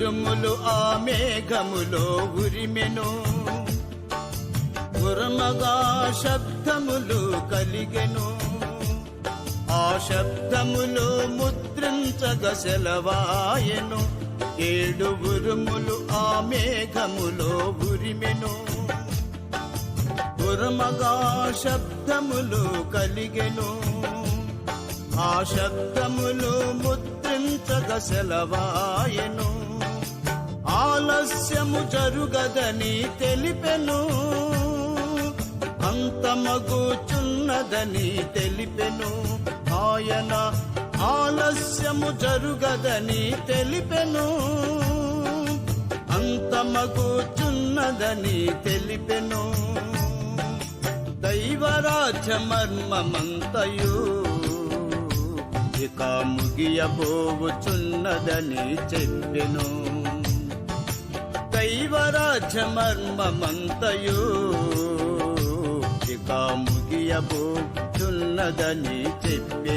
ఉరుములు ఆ మేఘములో ఉరిమెను. ఉరమగా శబ్దములు కలిగెను. ఆ శబ్దములు ముద్రించగ సెలవాయెను. ఏడు ఉరుములు ఆ మేఘములో ఉరిమెను. ఉరమగా శబ్దములు కలిగెను. ఆ శబ్దములు ముద్రించగ సెలవాయెను. రహస్యము జరుగదని తెలిపెను. అంతమగుచున్నదని తెలిపెను. ఆయన ఆలస్యము జరుగదని తెలిపెను. అంతమగుచున్నదని తెలిపెను. దైవరాజ్య మర్మమంతయు ఇక ముగియబోవుచున్నదని చెప్పెను. దైవరాజ్య మర్మమంతయు ఇక ముగియబోచున్నదని చెప్పి